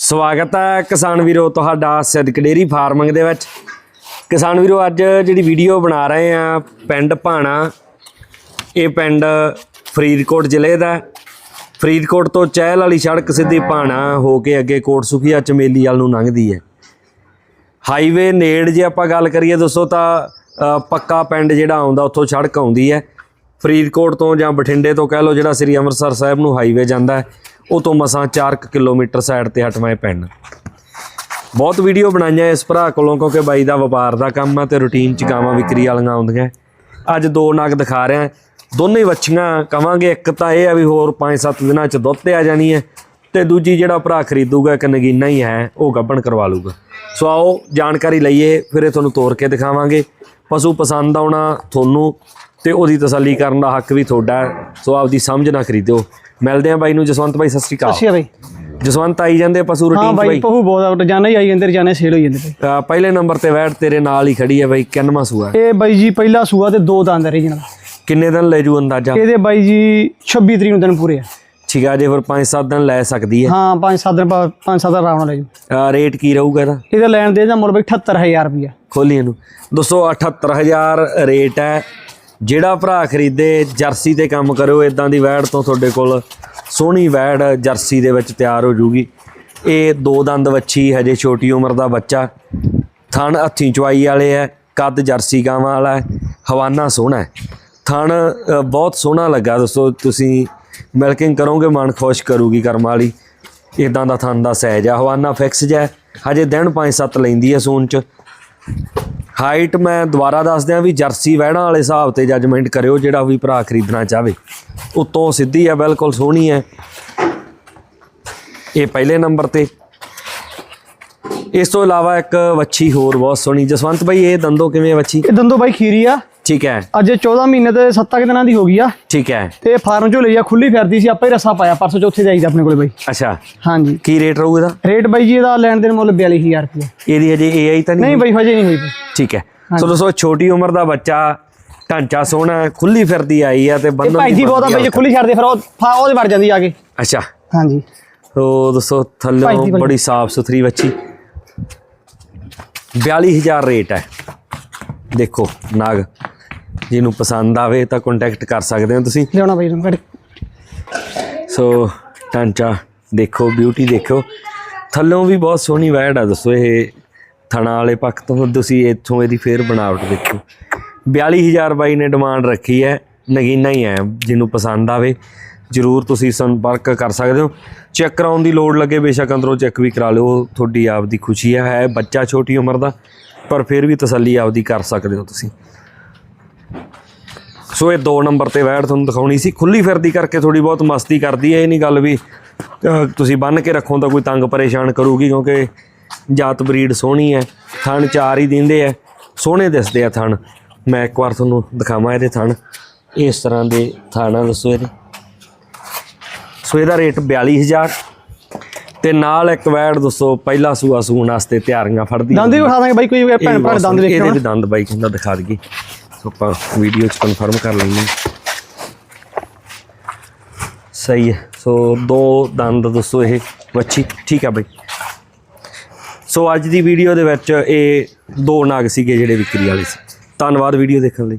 ਸਵਾਗਤ ਹੈ ਕਿਸਾਨ ਵੀਰੋ ਤੁਹਾਡਾ ਸਿੱਧਕ ਡੇਰੀ ਫਾਰਮਿੰਗ ਦੇ ਵਿੱਚ। ਕਿਸਾਨ ਵੀਰੋ, ਅੱਜ ਜਿਹੜੀ ਵੀਡੀਓ ਬਣਾ ਰਹੇ ਆ ਪਿੰਡ ਭਾਣਾ, ਇਹ ਪਿੰਡ ਫਰੀਦਕੋਟ ਜ਼ਿਲ੍ਹੇ ਦਾ ਫਰੀਦਕੋਟ ਤੋਂ ਚਹਿਲ ਵਾਲੀ ਸੜਕ ਸਿੱਧੀ ਭਾਣਾ ਹੋ ਕੇ ਅੱਗੇ ਕੋਟ ਸੁਖੀਆ ਚਮੇਲੀ ਵਾਲ ਨੂੰ ਲੰਘਦੀ ਹੈ। ਹਾਈਵੇ ਨੇੜ ਜੇ ਆਪਾਂ ਗੱਲ ਕਰੀਏ ਦੋਸਤੋ ਤਾਂ ਪੱਕਾ ਪਿੰਡ ਜਿਹੜਾ ਆਉਂਦਾ ਉੱਥੋਂ ਸੜਕ ਆਉਂਦੀ ਹੈ। ਫਰੀਦਕੋਟ ਤੋਂ ਜਾਂ ਬਠਿੰਡੇ ਤੋਂ ਕਹਿ ਲਓ ਜਿਹੜਾ ਸ੍ਰੀ ਅੰਮ੍ਰਿਤਸਰ ਸਾਹਿਬ ਨੂੰ ਹਾਈਵੇ ਜਾਂਦਾ ਹੈ। ਉਹ ਤੋਂ ਮਸਾਂ 4 ਕਿਲੋਮੀਟਰ ਸਾਈਡ ਤੇ ਹਟਵਾਏ ਪਿੰਡ। ਬਹੁਤ ਵੀਡੀਓ ਬਣਾਈਆਂ ਇਸ ਭਰਾ ਕੋਲੋਂ, ਕਿਉਂਕਿ ਬਾਈ ਦਾ ਵਪਾਰ ਦਾ ਕੰਮ ਆ ਤੇ ਰੁਟੀਨ ਚ ਗਾਵਾਂ ਵਿਕਰੀ ਵਾਲੀਆਂ ਆਉਂਦੀਆਂ। ਅੱਜ ਦੋ ਨਗ ਦਿਖਾ ਰਿਹਾ। ਦੋਨੇ ਵੱਛੀਆਂ ਕਵਾਂਗੇ, ਇੱਕ ਤਾਂ ਇਹ ਆ ਵੀ ਹੋਰ 5-7 ਦਿਨਾਂ ਚ ਦੁੱਧ ਤੇ ਆ ਜਾਣੀ ਹੈ ਤੇ ਦੂਜੀ ਜਿਹੜਾ ਭਰਾ ਖਰੀਦੂਗਾ, ਇੱਕ ਨਗੀਨਾ ਹੀ ਹੈ, ਉਹ ਗੱਭਣ ਕਰਵਾ ਲੂਗਾ। ਸੋ ਆਓ, ਜਾਣਕਾਰੀ ਲਈਏ, ਫਿਰ ਇਹ ਤੁਹਾਨੂੰ ਤੋਰ ਕੇ ਦਿਖਾਵਾਂਗੇ। ਪਸ਼ੂ ਪਸੰਦ ਆਉਣਾ ਤੁਹਾਨੂੰ ਤੇ ਉਹਦੀ ਤਸੱਲੀ ਕਰਨ ਦਾ ਹੱਕ ਵੀ ਤੁਹਾਡਾ ਸੋ ਆਪਦੀ ਸਮਝ ਨਾ ਖਰੀਦਿਓ। ਮਿਲਦੇ ਆ ਬਾਈ ਨੂੰ ਜਸਵੰਤ ਬਾਈ ਸਤਿ ਸ਼੍ਰੀ ਅਕਾਲ। ਅੱਛਾ ਬਾਈ। ਜਸਵੰਤ ਆਈ ਜਾਂਦੇ ਪਸ਼ੂ ਹਾਂ ਰੁਟੀਨ ਚ ਬਾਈ? ਪਹੂ ਬਹੁਤ ਰੋਜ਼ਾਨਾ ਹੀ ਆਈ ਜਾਂਦੇ ਰੋਜ਼ਾਨਾ ਸੇਲ ਹੋਈ ਜਾਂਦੇ। ਬਾਈ ਪਹਿਲੇ ਨੰਬਰ ਤੇ ਵੈਟ ਤੇਰੇ ਨਾਲ ਹੀ ਖੜੀ ਹੈ ਬਾਈ ਕਿੰਨਵਾਂ ਸੂਆ ਹੈ? ਇਹ ਬਾਈ ਜੀ ਪਹਿਲਾ ਸੂਆ ਤੇ ਦੋ ਦੰਦ ਰੀਜਨਲ ਕਿੰਨੇ ਦਿਨ ਲੈ ਜੂ ਅੰਦਾਜ਼ਾ? ਇਹਦੇ ਬਾਈ ਜੀ 26 ਤਰੀਕ ਨੂੰ ਦਿਨ ਪੂਰੇ ਆ। ਠੀਕ ਆ ਜੇ ਫਿਰ 5-7 ਦਿਨ ਲੈ ਸਕਦੀ ਹੈ। ਹਾਂ 5-7 ਦਿਨ 5-7 ਦਿਨ ਆਰਾਮ ਨਾਲ ਲੈ ਜੂ। ਰੇਟ ਕੀ ਰਹੂਗਾ ਇਹਦਾ? ਇਹਦਾ ਲੈਣ ਦੇ ਦਾ ਮੁੱਲ ਬਾਈ 78000 ਰੁਪਇਆ ਖੋਲੀ ਇਹਨੂੰ। ਦੋਸਤੋ 78000 ਰੇਟ ਹੈ। ਜਿਹੜਾ ਭਰਾ ਖਰੀਦੇ, ਜਰਸੀ ਤੇ ਕੰਮ ਕਰਿਓ ਇਦਾਂ ਦੀ ਵੈੜ ਤੋਂ ਤੁਹਾਡੇ ਕੋਲ ਸੋਹਣੀ ਵੈੜ ਜਰਸੀ ਦੇ ਵਿੱਚ ਤਿਆਰ ਹੋ ਜੂਗੀ। ਇਹ ਦੋ ਦੰਦ ਵੱਛੀ, ਹਜੇ ਛੋਟੀ ਉਮਰ ਦਾ ਬੱਚਾ। ਥਣ ਹੱਥੀਂ ਚਵਾਈ ਵਾਲੇ ਹੈ ਕੱਦ ਜਰਸੀ ਗਾਵਾਂ ਵਾਲਾ ਹੈ ਹਵਾਨਾ ਸੋਹਣਾ ਥਣ ਬਹੁਤ ਸੋਹਣਾ ਲੱਗਾ, ਦੋਸਤੋ, ਤੁਸੀਂ ਮਿਲਕਿੰਗ ਕਰੋਗੇ, ਮਨ ਖੁਸ਼ ਕਰੂਗੀ ਕਰਮ ਵਾਲੀ। ਇਦਾਂ ਦਾ ਥਣ ਦਾ ਸਹਿਜ ਆ, ਹਵਾਨਾ ਫਿਕਸ ਜੈ ਹਜੇ ਦਿਨ 5-7 ਲੈਂਦੀ ਹੈ ਸੂਨ ਚ। ਹਾਈਟ ਮੈਂ ਦੁਬਾਰਾ ਦੱਸ ਦਿਆਂ ਵੀ ਜਰਸੀ ਵਹਿਣਾ ਵਾਲੇ ਹਿਸਾਬ ਤੇ ਜੱਜਮੈਂਟ ਕਰਿਓ ਜਿਹੜਾ ਵੀ ਭਰਾ ਖਰੀਦਣਾ ਚਾਹਵੇ ਉੱਤੋਂ ਸਿੱਧੀ ਹੈ, ਬਿਲਕੁਲ ਸੋਹਣੀ ਹੈ। ਇਹ ਪਹਿਲੇ ਨੰਬਰ ਤੇ। ਇਸ ਤੋਂ ਇਲਾਵਾ ਇੱਕ ਵੱਛੀ ਹੋਰ ਬਹੁਤ ਸੋਹਣੀ। ਜਸਵੰਤ ਭਾਈ ਇਹ ਦੰਦੋ ਕਿਵੇਂ ਵੱਛੀ? ਇਹ ਦੰਦੋ ਭਾਈ ਖੀਰੀ ਆ। ਠੀਕ ਹੈ। ਅੱਜ 14 ਮਹੀਨੇ ਤੇ 7 ਕੁ ਦਿਨਾਂ ਦੀ ਹੋ ਗਈ ਆ। ਠੀਕ ਹੈ। ਤੇ ਫਾਰਮ ਚੋਂ ਲਈ ਆ ਖੁੱਲੀ ਫਿਰਦੀ ਸੀ ਆਪਾਂ ਹੀ ਰਸਾ ਪਾਇਆ ਪਰਸੋਂ ਚੌਥੇ ਜਾਈਦਾ ਆਪਣੇ ਕੋਲੇ ਬਾਈ। ਅੱਛਾ। ਹਾਂਜੀ। ਕੀ ਰੇਟ ਰਹੂ ਇਹਦਾ? ਰੇਟ ਬਾਈ ਜੀ ਇਹਦਾ ਲੈਣ ਦੇਣ ਮੁੱਲ 42000 ਰੁਪਇਆ। ਇਹਦੀ ਹਜੇ ਏਆਈ ਤਾਂ ਨਹੀਂ ਨਹੀਂ ਬਾਈ ਹਜੇ ਨਹੀਂ ਹੋਈ ਠੀਕ ਹੈ। ਸੋ ਦੋਸਤੋ ਛੋਟੀ ਉਮਰ ਦਾ ਬੱਚਾ ਢਾਂਚਾ ਸੋਹਣਾ ਖੁੱਲੀ ਫਿਰਦੀ ਆਈ ਆ ਤੇ ਬੰਨਣ ਭਾਈ ਦੀ ਬਹੁਤ ਆ ਬਾਈ ਜੇ ਖੁੱਲੀ ਛੱਡਦੇ ਫਿਰ ਉਹ ਫਾ ਉਹਦੇ ਵੜ ਜਾਂਦੀ ਆ ਕੇ। ਅੱਛਾ। ਹਾਂਜੀ। ਸੋ ਦੋਸਤੋ ਥੱਲੋਂ ਬੜੀ- ਸਾਫ਼ ਸੁਥਰੀ ਵੱਛੀ 42000 ਰੇਟ ਹੈ। ਦੇਖੋ ਨਾਗ। ਜਿਹਨੂੰ ਪਸੰਦ ਆਵੇ ਤਾਂ ਕੰਟੈਕਟ ਕਰ ਸਕਦੇ ਹੋ ਤੁਸੀਂ। ਲਿਆਉਣਾ ਬਾਈ ਨੂੰ ਸੋ ਟਾਂਚਾ ਦੇਖੋ ਬਿਊਟੀ ਦੇਖੋ। ਥੱਲੋਂ ਵੀ ਬਹੁਤ ਸੋਹਣੀ ਵੈੜ ਆ ਦੱਸੋ ਇਹ ਥਣਾ ਵਾਲੇ ਪੱਖ ਤੋਂ। ਤੁਸੀਂ ਇੱਥੋਂ ਇਹਦੀ ਫੇਰ ਬਣਾਵਟ ਦੇਖੋ। 42000 ਬਾਈ ਨੇ ਡਿਮਾਂਡ ਰੱਖੀ ਹੈ ਨਗੀਨਾ ਹੀ ਹੈ ਜਿਹਨੂੰ ਪਸੰਦ ਆਵੇ ਜਰੂਰ ਤੁਸੀਂ ਸੰਪਰਕ ਕਰ ਸਕਦੇ ਹੋ। ਚੈੱਕ ਕਰਾਉਣ ਦੀ ਲੋੜ ਲੱਗੇ ਬੇਸ਼ੱਕ ਅੰਦਰੋਂ ਚੈੱਕ ਵੀ ਕਰਾ ਲਿਓ ਤੁਹਾਡੀ ਆਪਦੀ ਖੁਸ਼ੀ ਹੈ ਹੈ ਬੱਚਾ ਛੋਟੀ ਉਮਰ ਦਾ ਪਰ ਫਿਰ ਵੀ ਤਸੱਲੀ ਆਪਦੀ ਕਰ ਸਕਦੇ ਹੋ ਤੁਸੀਂ। ਸੋ ਇਹ 2 ਨੰਬਰ ਤੇ ਵੈੜ ਤੁਹਾਨੂੰ ਦਿਖਾਉਣੀ ਸੀ। ਖੁੱਲੀ ਫਿਰਦੀ ਕਰਕੇ ਥੋੜੀ ਬਹੁਤ ਮਸਤੀ ਕਰਦੀ ਹੈ ਇਹ ਨਹੀਂ ਗੱਲ ਵੀ ਤੁਸੀਂ ਬੰਨ ਕੇ ਰੱਖੋ ਤਾਂ ਕੋਈ ਤੰਗ ਪਰੇਸ਼ਾਨ ਕਰੂਗੀ ਕਿਉਂਕਿ ਜਾਤ ਬਰੀਡ ਸੋਹਣੀ ਹੈ ਥਣ ਚਾਰ ਹੀ ਦਿੰਦੇ ਆ ਸੋਹਣੇ ਦਿਸਦੇ ਆ ਥਣ। ਮੈਂ ਇੱਕ ਵਾਰ ਤੁਹਾਨੂੰ ਦਿਖਾਵਾਂ ਇਹਦੇ ਥਣ। ਇਸ ਤਰ੍ਹਾਂ ਦੇ ਥਾਣਾ ਦੱਸੋ ਇਹਦੇ। ਸੋ ਇਹਦਾ ਰੇਟ 42000 ਤੇ ਨਾਲ ਇੱਕ ਵੈੜ ਦੱਸੋ ਪਹਿਲਾ ਸੂਆ ਸੂਣ ਵਾਸਤੇ ਤਿਆਰੀਆਂ ਫੜਦੀ ਦੰਦ ਵੀ ਵਿਖਾ ਦਾਂਗੇ ਬਾਈ ਕੋਈ ਭੈਣ ਭਰਾ ਬਹੁਤ ਦੰਦ ਵੇਖੇ ਇਹਦੇ ਦੰਦ ਬਾਈ ਕਹਿੰਦਾ ਦਿਖਾ ਦਈਏ। ਆਪਾਂ ਵੀਡੀਓ 'ਚ ਕਨਫਰਮ ਕਰ ਲੈਂਦੇ ਹਾਂ। ਸਹੀ ਹੈ। ਸੋ ਦੋ ਦੰਦ ਦੱਸੋ ਇਹ ਵੱਛੀ ਠੀਕ ਹੈ ਬਾਈ। ਸੋ ਅੱਜ ਦੀ ਵੀਡੀਓ ਦੇ ਵਿੱਚ ਇਹ ਦੋ ਨਾਗ ਸੀਗੇ ਜਿਹੜੇ ਵਿਕਰੀ ਵਾਲੇ ਸੀ। ਧੰਨਵਾਦ ਵੀਡੀਓ ਦੇਖਣ ਲਈ।